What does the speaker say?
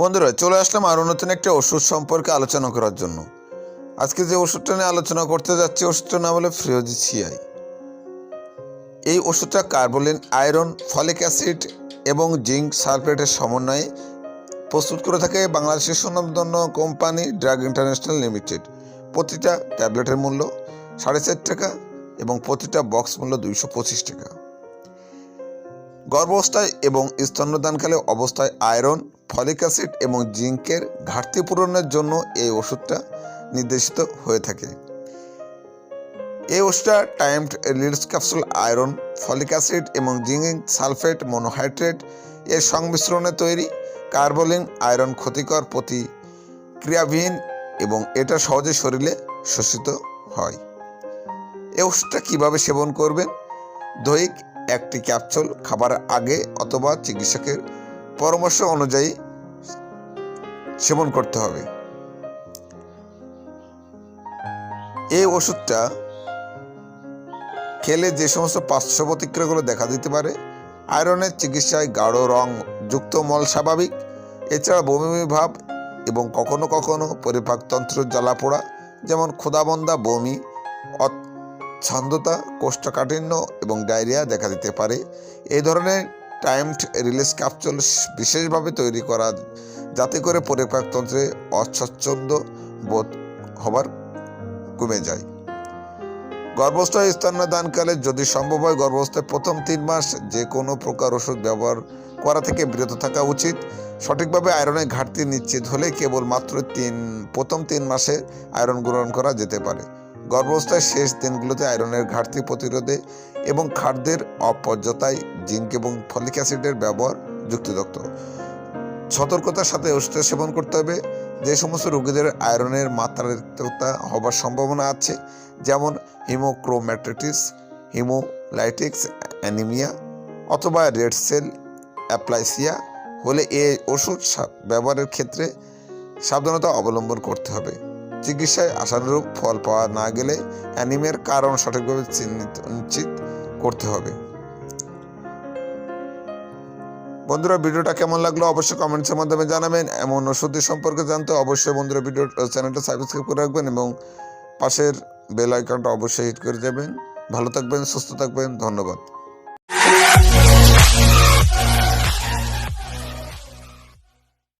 বন্ধুরা, চলে আসলাম আরও নতুন একটা ওষুধ সম্পর্কে আলোচনা করার জন্য। আজকে যে ওষুধটা নিয়ে আলোচনা করতে যাচ্ছি, ওষুধটার নাম হলো ফ্রিওজিসিআই। এই ওষুধটা কার্বোলিন, আয়রন, ফলিক অ্যাসিড এবং জিঙ্ক সালফেটের সমন্বয়ে প্রস্তুত করে থাকে বাংলাদেশের সুনামধন্য কোম্পানি ড্রাগ ইন্টারন্যাশনাল লিমিটেড। প্রতিটা ট্যাবলেটের মূল্য সাড়ে চার টাকা এবং প্রতিটা বক্স মূল্য দুইশো পঁচিশ টাকা। গর্ভাবস্থায় এবং স্তন্যদানকালে অবস্থায় আয়রন, ফলিক অ্যাসিড এবং জিঙ্কের ঘাটতি পূরণের জন্য এই ওষুধটা নির্দেশিত হয়ে থাকে। এই ওষুধটা timed release capsule, iron, folic acid এবং জিঙ্ক সালফেট মনোহাইড্রেট এর সংমিশ্রণে তৈরি কার্বোলিন আয়রন ক্ষতিকর প্রতি ক্রিয়াবিহীন এবং এটা সহজে শরীরে শোষিত হয়। এই ওষুধটা কীভাবে সেবন করবেন? দৈহিক একটি ক্যাপসুল খাবার আগে অথবা চিকিৎসকের পরামর্শ অনুযায়ী সেবন করতে হবে। এই ওষুধটা খেলে যে সমস্ত পার্শ্ব প্রতিক্রিয়াগুলো দেখা দিতে পারে আয়রনের চিকিৎসায় গাঢ় রং যুক্ত মল স্বাভাবিক, এছাড়া বমি ভাব এবং কখনো কখনো পরিপাকতন্ত্র জ্বালা পোড়া, যেমন ক্ষুধাবন্দা বমি ছন্দতা, কোষ্ঠকাঠিন্য এবং ডায়রিয়া দেখা দিতে পারে। এই ধরনের টাইমড রিলিজ ক্যাপসুল বিশেষভাবে তৈরি করা, যাতে করে পরিপাকতন্ত্রে অস্বচ্ছন্দ বোধ হবার কমে যায়। গর্ভস্থ স্তন্যদানকালে যদি সম্ভব হয় গর্ভাবস্থায় প্রথম তিন মাস যে কোনো প্রকার ওষুধ ব্যবহার করা থেকে বিরত থাকা উচিত। সঠিকভাবে আয়রনের ঘাটতি নিশ্চিত হলে কেবল মাত্র তিন, প্রথম তিন মাসে আয়রন গ্রহণ করা যেতে পারে। গর্ভাবস্থায় শেষ দিনগুলোতে আয়রনের ঘাটতি প্রতিরোধে এবং খাদ্যের অপর্যতায় জিঙ্ক এবং ফলিক অ্যাসিডের ব্যবহার যুক্তিযুক্ত। সতর্কতার সাথে ওষুধ সেবন করতে হবে। যে সমস্ত রোগীদের আয়রনের মাত্রাতিরিক্ততা হবার সম্ভাবনা আছে, যেমন হিমোক্রোম্যাটাইটিস হিমোলাইটিক্স, অ্যানিমিয়া অথবা রেড সেল অ্যাপ্লাইসিয়া হলে এই ওষুধ ব্যবহারের ক্ষেত্রে সাবধানতা অবলম্বন করতে হবে। চিকিৎসায় আশানুরূপ ফল পাওয়া না গেলে অ্যানিমিয়ার কারণ সঠিকভাবে চিহ্নিত, নিশ্চিত করতে হবে। বন্ধুরা, ভিডিওটা কেমন লাগল অবশ্যই কমেন্টসের মাধ্যমে জানাবেন। এমন ওষুধের সম্পর্কে জানতে অবশ্যই বন্ধুরা ভিডিও চ্যানেলটা সাবস্ক্রাইব করে রাখবেন এবং পাশের বেল আইকনটা অবশ্যই হিট করে যাবেন। ভালো থাকবেন, সুস্থ থাকবেন, ধন্যবাদ।